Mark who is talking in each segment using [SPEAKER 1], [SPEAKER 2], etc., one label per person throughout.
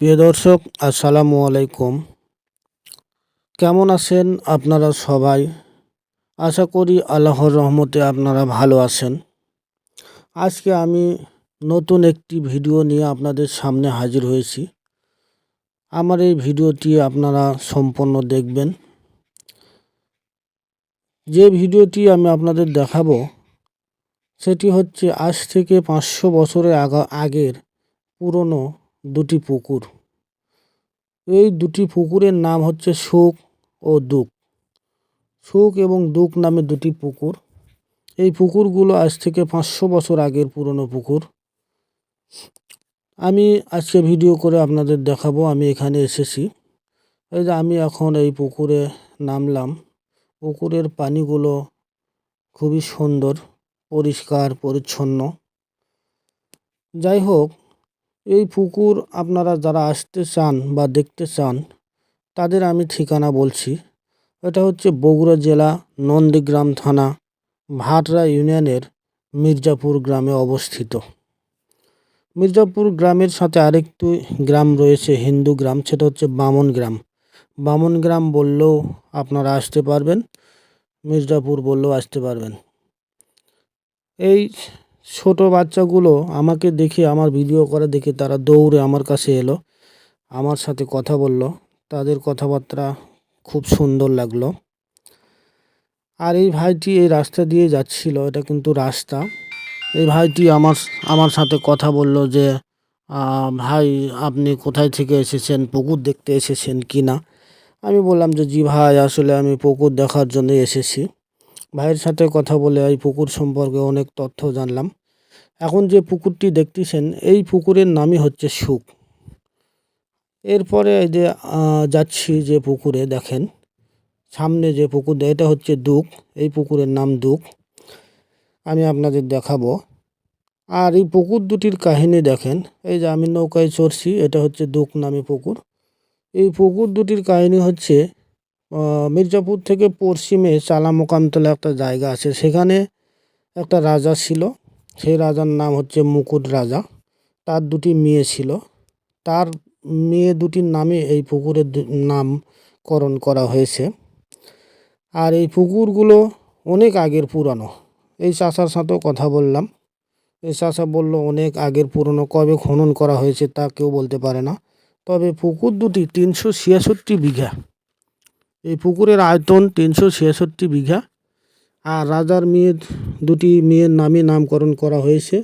[SPEAKER 1] প্রিয় দর্শক, আসসালামু আলাইকুম। কেমন আছেন আপনারা সবাই? আশা করি আল্লাহর রহমতে আপনারা ভালো আছেন। আজকে আমি নতুন একটি ভিডিও নিয়ে আপনাদের সামনে হাজির হয়েছি। আমার এই ভিডিওটি আপনারা সম্পূর্ণ দেখবেন। যে ভিডিওটি আমি আপনাদের দেখাবো, সেটি হচ্ছে আজ থেকে পাঁচশো বছরের আগা, আগের পুরনো দুটি পুকুর। এই দুটি পুকুরের নাম হচ্ছে সুখ ও দুঃখ। সুখ এবং দুঃখ নামে দুটি পুকুর। এই পুকুরগুলো আজ থেকে পাঁচশো বছর আগের পুরনো পুকুর। আমি আজকে ভিডিও করে আপনাদের দেখাবো, আমি এখানে এসেছি। এই যে আমি এখন এই পুকুরে নামলাম। পুকুরের পানিগুলো খুবই সুন্দর, পরিষ্কার, পরিচ্ছন্ন। যাই হোক এই পুকুর আপনারা যারা আসতে চান বা দেখতে চান, তাদের আমি ঠিকানা বলছি। এটা হচ্ছে বগুড়া জেলা নন্দীগ্রাম থানা, ভাটরা ইউনিয়নের মির্জাপুর গ্রামে অবস্থিত। মির্জাপুর গ্রামের সাথে আরেকটি গ্রাম রয়েছে, হিন্দু গ্রাম, সেটা হচ্ছে বামন গ্রাম। বামন গ্রাম বললেও আপনারা আসতে পারবেন, মির্জাপুর বললেও আসতে পারবেন। এই ছোট বাচ্চাগুলো আমাকে দেখে, আমার ভিডিও করা দেখে তারা দৌড়ে আমার কাছে এলো। আমার সাথে কথা বলল। তাদের কথাবার্তা খুব সুন্দর লাগল। আর এই ভাইটি এই রাস্তা দিয়ে যাচ্ছিল, এটা কিন্তু রাস্তা। এই ভাইটি আমার আমার সাথে কথা বলল যে ভাই, আপনি কোথায় থেকে এসেছেন? পুকুর দেখতে এসেছেন কি না? আমি বললাম যে, জি ভাই, আসলে আমি পুকুর দেখার জন্য এসেছি। ভাইয়ের সাথে কথা বলে এই পুকুর সম্পর্কে অনেক তথ্য জানলাম। এখন যে পুকুরটি দেখতেছেন, এই পুকুরের নামই হচ্ছে সুখ। এরপরে যে যাচ্ছি যে পুকুরে, দেখেন। সামনে যে পুকুর, এটা হচ্ছে দুঃখ। এই পুকুরের নাম দুঃখ। আমি আপনাদের দেখাবো। আর এই পুকুর দুটির কাহিনী দেখেন। এই যে আমি নৌকায় চড়ছি, এটা হচ্ছে দুঃখ নামে পুকুর। এই পুকুর দুটির কাহিনী হচ্ছে মির্জাপুর থেকে পশ্চিমে চালা মোকামতলা একটা জায়গা আছে। সেখানে একটা রাজা ছিল। সেই রাজার নাম হচ্ছে মুকুট রাজা। তার দুটি মেয়ে ছিল। তার মেয়ে দুটির নামে এই পুকুরের নামকরণ করা হয়েছে। আর এই পুকুরগুলো অনেক আগের পুরানো। এই চাষার সাথেও কথা বললাম। এই চাষা বলল, অনেক আগের পুরনো। কবে খনন করা হয়েছে তা কেউ বলতে পারে না। তবে পুকুর দুটি তিনশো ছিয়াষট্টি বিঘা। এই পুকুরের আয়তন তিনশো ছিয়াষট্টি বিঘা আর রাজার মেয়ের দুটি মেয়ের নামে নামকরণ করা হয়েছে।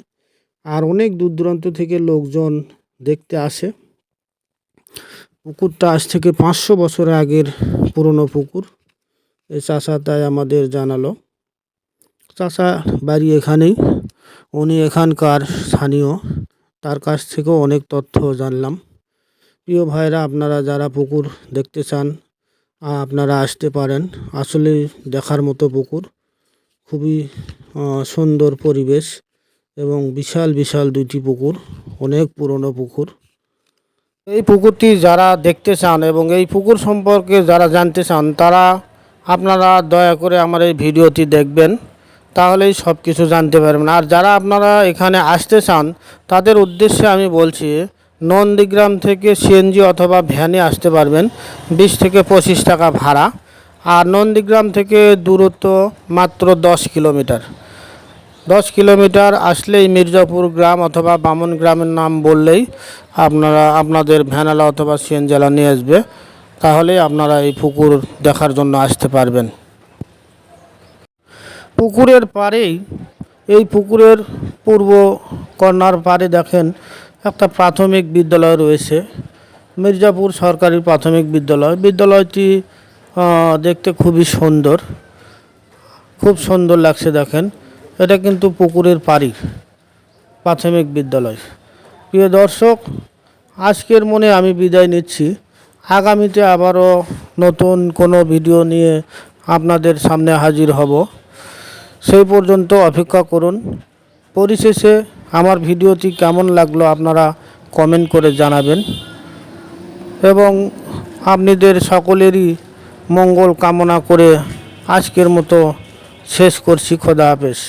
[SPEAKER 1] আর অনেক দূর দূরান্ত থেকে লোকজন দেখতে আসে। পুকুরটা আজ থেকে পাঁচশো বছর আগের পুরনো পুকুর। এই চাষা তাই আমাদের জানালো। চাষা বাড়ি এখানেই। উনি এখানকার স্থানীয়। তার কাছ থেকেও অনেক তথ্য জানলাম। প্রিয় ভাইরা, আপনারা যারা পুকুর দেখতে চান আপনারা আসতে পারেন। আসলে দেখার মতো পুকুর। খুবই সুন্দর পরিবেশ এবং বিশাল বিশাল দুইটি পুকুর, অনেক পুরনো পুকুর। এই পুকুরটি যারা দেখতে চান এবং এই পুকুর সম্পর্কে যারা জানতে চান, তারা আপনারা দয়া করে আমার এই ভিডিওটি দেখবেন, তাহলেই সব কিছু জানতে পারবেন। আর যারা আপনারা এখানে আসতে চান, তাদের উদ্দেশ্যে আমি বলছি নন্দীগ্রাম থেকে সিএনজি অথবা ভ্যানে আসতে পারবেন। বিশ থেকে পঁচিশ টাকা ভাড়া। আর নন্দীগ্রাম থেকে দূরত্ব মাত্র দশ কিলোমিটার। দশ কিলোমিটার আসলেই মির্জাপুর গ্রাম অথবা বামন গ্রামের নাম বললেই আপনারা, আপনাদের ভ্যানালা অথবা সিএনজেলা নিয়ে আসবে। তাহলে আপনারা এই পুকুর দেখার জন্য আসতে পারবেন। পুকুরের পাড়েই, এই পুকুরের পূর্ব কর্নার পাড়ে দেখেন একটা প্রাথমিক বিদ্যালয় রয়েছে। মির্জাপুর সরকারি প্রাথমিক বিদ্যালয়। বিদ্যালয়টি দেখতে খুবই সুন্দর। খুব সুন্দর লাগছে দেখেন। এটা কিন্তু পুকুরের পাড়ি, প্রাথমিক বিদ্যালয়। প্রিয় দর্শক, আজকের মনে আমি বিদায় নিচ্ছি। আগামীতে আবারও নতুন কোনো ভিডিও নিয়ে আপনাদের সামনে হাজির হব। সেই পর্যন্ত অপেক্ষা করুন। পরিশেষে আমার ভিডিওটি কেমন লাগল আপনারা কমেন্ট করে জানাবেন। এবং আপনাদের সকলেরই মঙ্গল কামনা করে আজকের মতো শেষ করছি। খোদা হাফেজ।